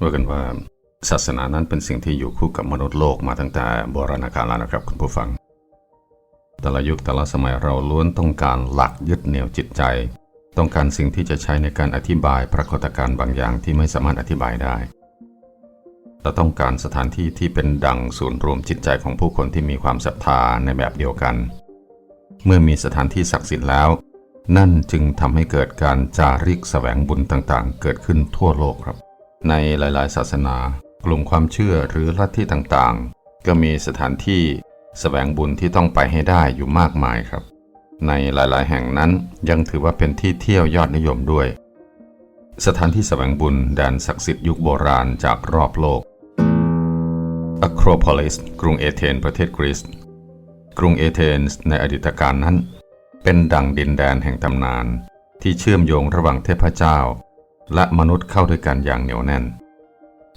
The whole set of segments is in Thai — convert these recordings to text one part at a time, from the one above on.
ว่ากันว่าศาสนานั้นเป็นสิ่งที่อยู่คู่กับมนุษย์โลกมาตั้งแต่โบราณกาลแล้วนะครับคุณผู้ฟัง แต่ละยุคแต่ละสมัยเราล้วนต้องการหลักยึดเหนี่ยวจิตใจ ต้องการสิ่งที่จะใช้ในการอธิบายปรากฏการณ์บางอย่างที่ไม่สามารถอธิบายได้และต้องการสถานที่ที่เป็นดังศูนย์รวมจิตใจของผู้คนที่มีความศรัทธาในแบบเดียวกัน เมื่อมีสถานที่ศักดิ์สิทธิ์แล้ว นั่นจึงทำให้เกิดการจาริกแสวงบุญต่างๆ เกิดขึ้นทั่วโลกครับ ในหลายๆ ศาสนา กลุ่มความเชื่อหรือลัทธิต่างๆ ก็มีสถานที่แสวงบุญที่ต้องไปให้ได้อยู่มากมายครับ ในหลายๆ แห่งนั้นยังถือว่าเป็นที่เที่ยวยอดนิยมด้วย สถานที่แสวงบุญแดนศักดิ์สิทธิ์ยุคโบราณจากรอบโลกอะโครโพลิสกรุงเอเธนประเทศกรีซกรุงเอเธนส์ในอดีตการนั้น เป็นดังดินแดนแห่งตำนาน ที่เชื่อมโยงระหว่างเทพเจ้า และมนุษย์เข้าด้วยกันอย่างเหนียวแน่น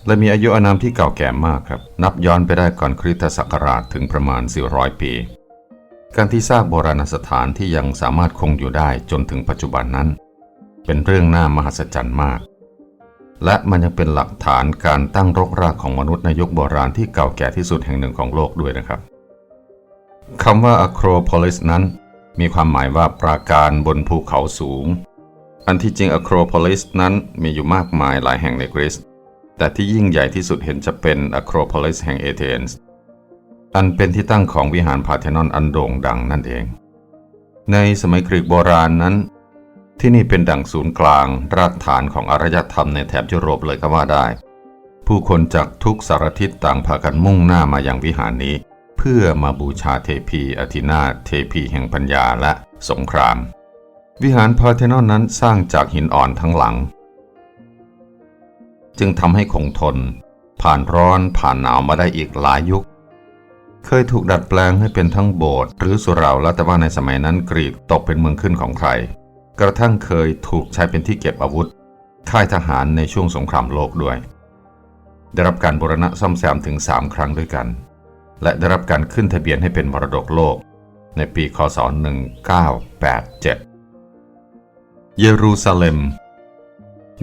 และมีอายุอานามที่เก่าแก่มากครับ นับย้อนไปได้ก่อนคริสตศักราชถึงประมาณ 400 ปี การที่สร้างโบราณสถานที่ยังสามารถคงอยู่ได้จนถึงปัจจุบันนั้น เป็นเรื่องน่ามหัศจรรย์มาก และมันยังเป็นหลักฐานการตั้งรกรากของมนุษย์ในยุคโบราณที่เก่าแก่ที่สุดแห่งหนึ่งของโลกด้วยนะครับคำว่า Acropolis นั้น มีความหมายว่าปราการบนภูเขาสูง อันที่จริง Acropolis นั้นมีอยู่มากมายหลายแห่งในกรีซ แต่ที่ยิ่งใหญ่ที่สุดเห็นจะเป็น Acropolis แห่งเอเธนส์ อันเป็นที่ตั้งของวิหารพาเทนอนอันโด่งดังนั่นเอง ในสมัยกรีกโบราณนั้น ที่นี่เป็นดั่งศูนย์กลาง รากฐานของอารยธรรมในแถบยุโรปเลยก็ว่าได้ ผู้คนจากทุกสารทิศต่างพากันมุ่งหน้ามาอย่างวิหารนี้ เพื่อมาบูชาเทพีอธินาเทพีแห่งปัญญาและสงคราม วิหารพาร์เทนอนนั้นสร้างจากหินอ่อนทั้งหลัง จึงทำให้คงทน ผ่านร้อนผ่านหนาวมาได้อีกหลายยุค เคยถูกดัดแปลงให้เป็นทั้งโบสถ์หรือสุเหราแล้วแต่ว่าในสมัยนั้นกรีกตกเป็นเมืองขึ้นของใคร กระทั่งเคยถูกใช้เป็นที่เก็บอาวุธ ค่ายทหารในช่วงสงครามโลกด้วย ได้รับการบูรณะซ่อมแซมถึง 3 ครั้งด้วยกัน และได้รับการขึ้นทะเบียนให้เป็นมรดกโลก ในปีคศ1987 เยรูซาเล็ม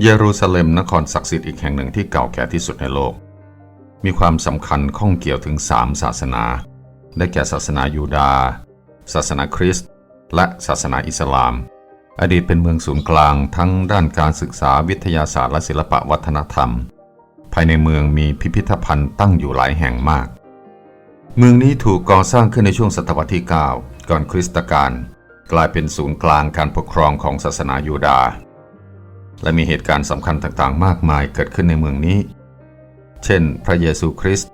เยรูซาเล็มนครศักดิ์สิทธิ์อีกแห่งหนึ่งที่เก่าแก่ที่สุดในโลก มีความสำคัญข้องเกี่ยวถึง3ศาสนา ได้แก่ศาสนายูดาห์ศาสนาคริสต์ และศาสนาอิสลาม อดีตเป็นเมืองศูนย์กลางทั้งด้านการศึกษาวิทยาศาสตร์และศิลปวัฒนธรรม ภายในเมืองมีพิพิธภัณฑ์ตั้งอยู่หลายแห่งมาก เมืองนี้ถูกก่อสร้างขึ้นในช่วงศตวรรษที่ 9 ก่อนคริสตกาล กลายเป็นศูนย์กลางการปกครองของศาสนายูดาห์และมีเหตุการณ์สำคัญต่างๆ มากมายเกิดขึ้นในเมืองนี้ เช่น พระเยซูคริสต์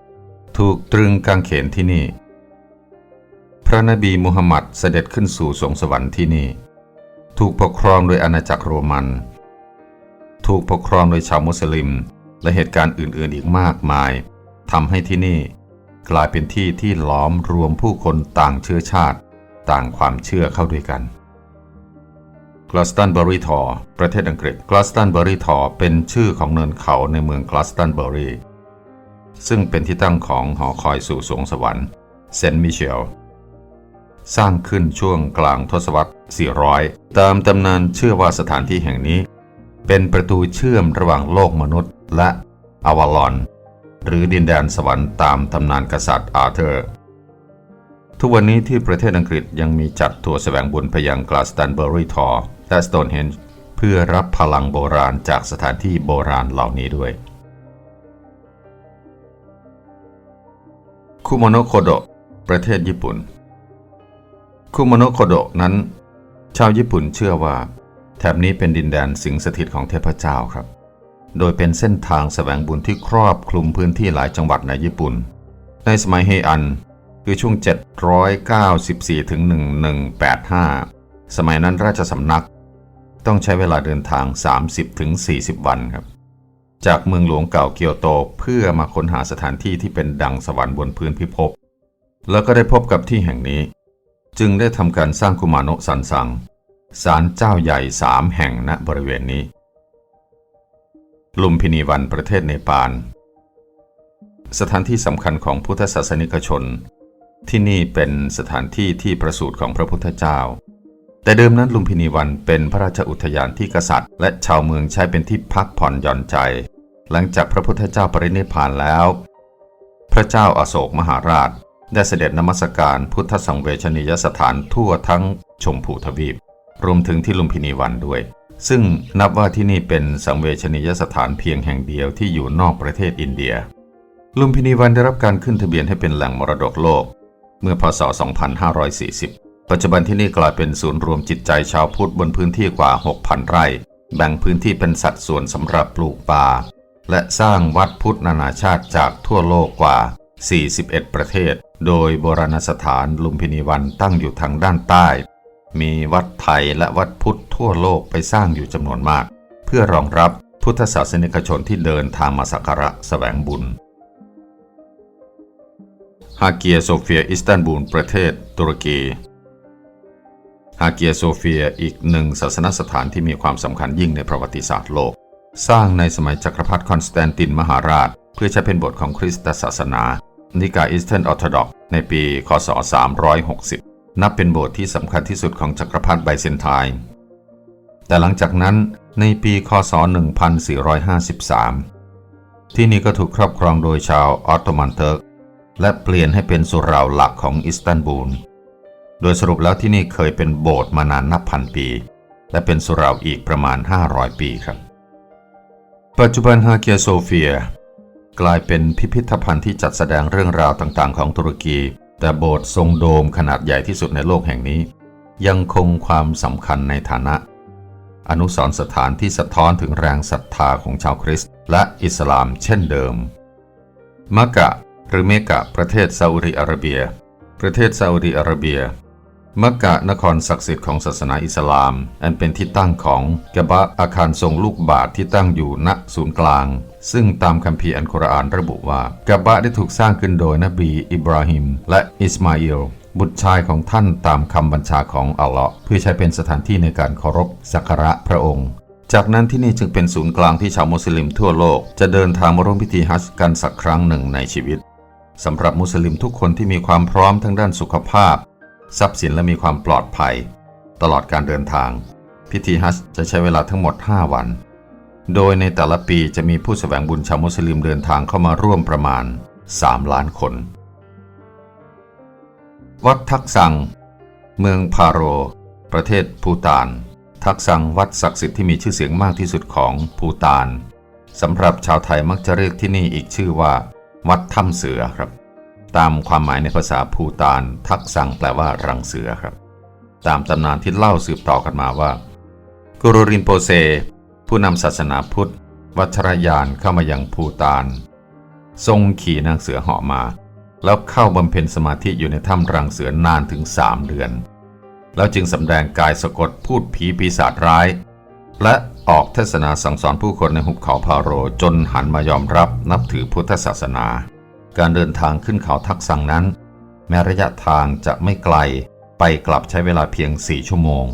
ถูกตรึงกางเขนที่นี่ พระนบีมูฮัมหมัดเสด็จขึ้นสู่สวงสวรรค์ที่นี่ ถูกปกครองโดยอาณาจักรโรมัน ถูกปกครองโดยชาวมุสลิม และเหตุการณ์อื่นๆ อีกมากมายทำให้ที่นี่ กลายเป็นที่ที่ล้อมรวมผู้คนต่างเชื้อชาติ ต่างความเชื่อเข้าด้วยกันกลาสตันเบอรีทอร์ประเทศอังกฤษกลาสตันเบอรีทอร์เป็นชื่อของเนินเขาในเมืองกลาสตันเบอรีซึ่งเป็นที่ตั้งของหอคอยสู่สวงสวรรค์เซนต์มิเชลสร้างขึ้นช่วงกลางทศวรรษ 400 ตามตำนานเชื่อว่าสถานที่แห่งนี้ เป็นประตูเชื่อมระหว่างโลกมนุษย์ และอวาลอน หรือดินแดนสวรรค์ตามตำนานกษัตริย์อาเธอร์ ทุกวันนี้ที่ประเทศอังกฤษยังมีจัดทัวร์แสวงบุญไปยังกลาสตันเบอรีทอร์และสโตนเฮนจ์เพื่อรับพลังโบราณจากสถานที่โบราณเหล่านี้ด้วยคุโมโนโคโดะประเทศญี่ปุ่นคุโมโนโคโดะนั้น ชาวญี่ปุ่นเชื่อว่า แถบนี้เป็นดินแดนสิงสถิตของเทพเจ้าครับ โดยเป็นเส้นทางแสวงบุญที่ครอบคลุมพื้นที่หลายจังหวัดในญี่ปุ่น ในสมัยเฮอัน คือช่วง 794 ถึง 1185 สมัยนั้นราชสำนักต้องใช้เวลาเดินทาง 30ถึง40 วันครับ จากเมืองหลวงเก่าเกียวโตเพื่อมาค้นหาสถานที่ที่เป็นดังสวรรค์บนพื้นพิภพ แล้วก็ได้พบกับที่แห่งนี้ จึงได้ทำการสร้างกุมาโนะสันสังศาลเจ้าใหญ่สามแห่งณบริเวณนี้ ลุมพินีวันประเทศเนปาล สถานที่สำคัญของพุทธศาสนิกชน ที่นี่เป็นสถานที่ที่ประสูติของพระพุทธเจ้า แต่เดิมนั้นลุมพินีวันเป็นพระราชอุทยานที่กษัตริย์ และชาวเมืองใช้เป็นที่พักผ่อนหย่อนใจ หลังจากพระพุทธเจ้าปรินิพพานแล้ว พระเจ้าอาโศกมหาราช ได้เสด็จนมัสการพุทธสังเวชนียสถานทั่วทั้งชมพูทวีป รวมถึงที่ลุมพินีวันด้วย ซึ่งนับว่าที่นี่เป็นสังเวชนียสถานเพียงแห่งเดียวที่อยู่นอกประเทศอินเดีย ลุมพินีวันได้รับการขึ้นทะเบียนให้เป็นแหล่งมรดกโลก เมื่อพศ 2540 ปัจจุบันที่นี่กลายเป็นศูนย์รวมจิตใจชาวพุทธบนพื้นที่กว่า 6,000 ไร่ แบ่งพื้นที่เป็นสัดส่วนสำหรับปลูกป่า และสร้างวัดพุทธนานาชาติจากทั่วโลกกว่า 41 ประเทศ โดยโบราณสถานลุมพินีวันตั้งอยู่ทางด้านใต้ มีวัดไทยและวัดพุทธทั่วโลกไปสร้างอยู่จำนวนมาก เพื่อรองรับพุทธศาสนิกชนที่เดินทางมาสักการะแสวงบุญ ฮาเกียโซเฟียอิสตันบูลประเทศตุรกีฮาเกียโซเฟียอีกหนึ่งศาสนสถานที่มีความสำคัญยิ่งในประวัติศาสตร์โลก สร้างในสมัยจักรพรรดิคอนสแตนตินมหาราช เพื่อใช้เป็นบทของคริสตศาสนา นิกายอิสเทนออร์โธดอกในปี คศ 360 นับเป็นโบสถ์ที่สำคัญที่สุดของจักรพรรดิไบเซนไทน์แต่หลังจากนั้นในปี คศ 1453 ที่นี่ก็ถูกครอบครองโดยชาวออตโตมันเติร์ก และเปลี่ยนให้เป็นสุเหราหลักของอิสตันบูล โดยสรุปแล้วที่นี่เคยเป็นโบสถ์มานานนับพันปี และเป็นสุเหราอีกประมาณ 500 ปีครับ ปัจจุบันฮาเกียโซเฟีย กลายเป็นพิพิธภัณฑ์ที่จัดแสดงเรื่องราวต่างๆ ของตุรกี แต่โบสถ์ทรงโดมขนาดใหญ่ที่สุดในโลกแห่งนี้ ยังคงความสำคัญในฐานะ อนุสรณ์สถานที่สะท้อนถึงแรงศรัทธาของชาวคริสต์และอิสลามเช่นเดิมมักกะ หรือเมกะประเทศซาอุดิอาระเบีย ประเทศซาอุดิอาระเบีย มักกะนครศักดิ์สิทธิ์ของศาสนาอิสลาม อันเป็นที่ตั้งของกะบะอาคารทรงลูกบาศก์ที่ตั้งอยู่ณศูนย์กลาง ซึ่งตามคัมภีร์อันกุรอานระบุว่ากะบะได้ถูกสร้างขึ้นโดยนบีอิบราฮิมและอิสมาอิลบุตรชายของท่านตามคำบัญชาของอัลลอฮ์เพื่อใช้เป็นสถานที่ในการเคารพสักการะพระองค์ จากนั้นที่นี่จึงเป็นศูนย์กลางที่ชาวมุสลิมทั่วโลก จะเดินทางมาร่วมพิธีฮัจญ์กันสักครั้งหนึ่งในชีวิต สำหรับมุสลิมทุกคนที่มีความพร้อมทั้งด้านสุขภาพ ทรัพย์สินและมีความปลอดภัย ตลอดการเดินทาง พิธีฮัจจะใช้เวลาทั้งหมด 5 วัน โดยในแต่ละปีจะมีผู้แสวงบุญชาวมุสลิมเดินทางเข้ามาร่วมประมาณ 3 ล้านคน วัดทักซัง เมืองพาโร ประเทศภูตาน ทักซังวัดศักดิ์สิทธิ์ที่มีชื่อเสียงมากที่สุดของภูตานสำหรับชาวไทยมักจะเรียกที่นี่อีกชื่อว่า วัดถ้ำเสือครับ ตามความหมายในภาษาภูตานทักซังแปลว่ารังเสือครับ ตามตำนานที่เล่าสืบต่อกันมาว่า กุรุรินโปเซ ผู้นำศาสนาพุทธ วัชรยานเข้ามายังภูตาน ทรงขี่นางเสือเหาะมา แล้วเข้าบำเพ็ญสมาธิอยู่ในถ้ำรังเสือนานถึงสามเดือน แล้วจึงสำแดงกายสะกดพูดผีปีศาจร้าย และออกเทศนาสั่งสอนผู้คนในหุบเขาพาโรจนหันมายอมรับนับถือพุทธศาสนา การเดินทางขึ้นเขาทักษังนั้น แม้ระยะทางจะไม่ไกลไปกลับใช้เวลาเพียง 4 ชั่วโมง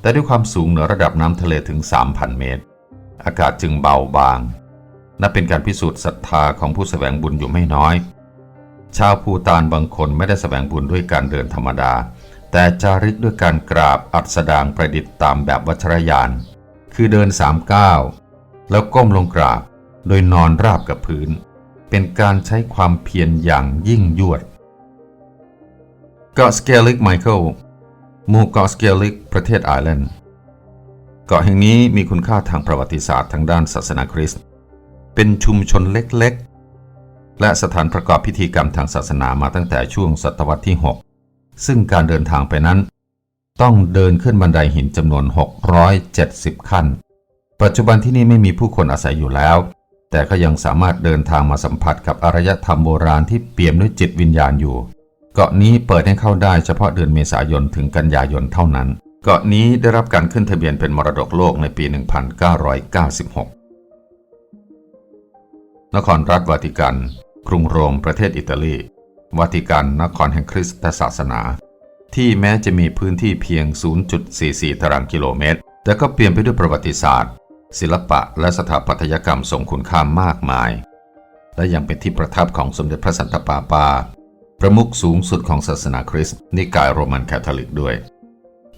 แต่ด้วยความสูงเหนือระดับน้ำทะเลถึง 3,000 เมตร อากาศจึงเบาบาง นับเป็นการพิสูจน์ศรัทธาของผู้แสวงบุญอยู่ไม่น้อย ชาวภูตานบางคนไม่ได้แสวงบุญด้วยการเดินธรรมดา แต่จาริกด้วยการกราบอัสดางประดิษฐ์ตามแบบวัชรยาน คือเดินสามก้าวแล้วก้มลงกราบ โดยนอนราบกับพื้น เป็นการใช้ความเพียรอย่างยิ่งยวดเกาะสเกลิกไมเคิลหมู่เกาะสเกลิกประเทศไอร์แลนด์เกาะแห่งนี้มีคุณค่าทางประวัติศาสตร์ทางด้านศาสนาคริสต์ เป็นชุมชนเล็กๆ และสถานประกอบพิธีกรรมทางศาสนามาตั้งแต่ช่วงศตวรรษที่ 6 ซึ่งการเดินทางไปนั้น ต้องเดินขึ้นบันไดหินจำนวน 670 ขั้น ปัจจุบันที่นี่ไม่มีผู้คนอาศัยอยู่แล้ว แต่ก็ยังสามารถเดินทางมาสัมผัสกับอารยธรรมโบราณที่เปี่ยมด้วยจิตวิญญาณอยู่ เกาะนี้เปิดให้เข้าได้เฉพาะเดือนเมษายนถึงกันยายนเท่านั้น เกาะนี้ได้รับการขึ้นทะเบียนเป็นมรดกโลกในปี 1996 นครรัฐวาติกัน กรุงโรมประเทศอิตาลี วาติกันนครแห่งคริสตศาสนา ที่แม้จะมีพื้นที่เพียง 0.44 ตารางกิโลเมตร แต่ก็เปลี่ยนไปด้วยประวัติศาสตร์ ศิลปะและสถาปัตยกรรมทรงคุณค่ามากมาย และยังเป็นที่ประทับของสมเด็จพระสันตะปาปา ประมุขสูงสุดของศาสนาคริสต์นิกายโรมันคาทอลิกด้วย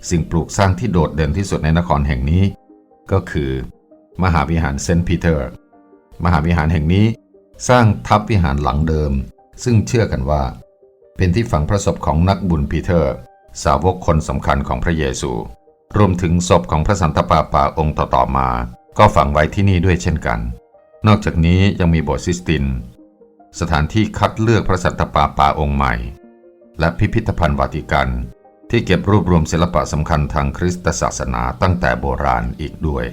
สิ่งปลูกสร้างที่โดดเด่นที่สุดในนครแห่งนี้ ก็คือ มหาวิหารเซนต์ปีเตอร์ มหาวิหารแห่งนี้ สร้างทับวิหารหลังเดิม ซึ่งเชื่อกันว่า เป็นที่ฝังพระศพของนักบุญปีเตอร์ สาวกคนสำคัญของพระเยซู รวมถึงศพของพระสันตะปาปาองค์ต่อๆมา ก็ฝังไว้ที่นี่ด้วยเช่นกัน นอกจากนี้ยังมีโบสถ์ซิสติน สถานที่คัดเลือกพระสันตะปาปาองค์ใหม่ และพิพิธภัณฑ์วาติกัน ที่เก็บรวบรวมศิลปะสำคัญทางคริสตศาสนาตั้งแต่โบราณอีกด้วย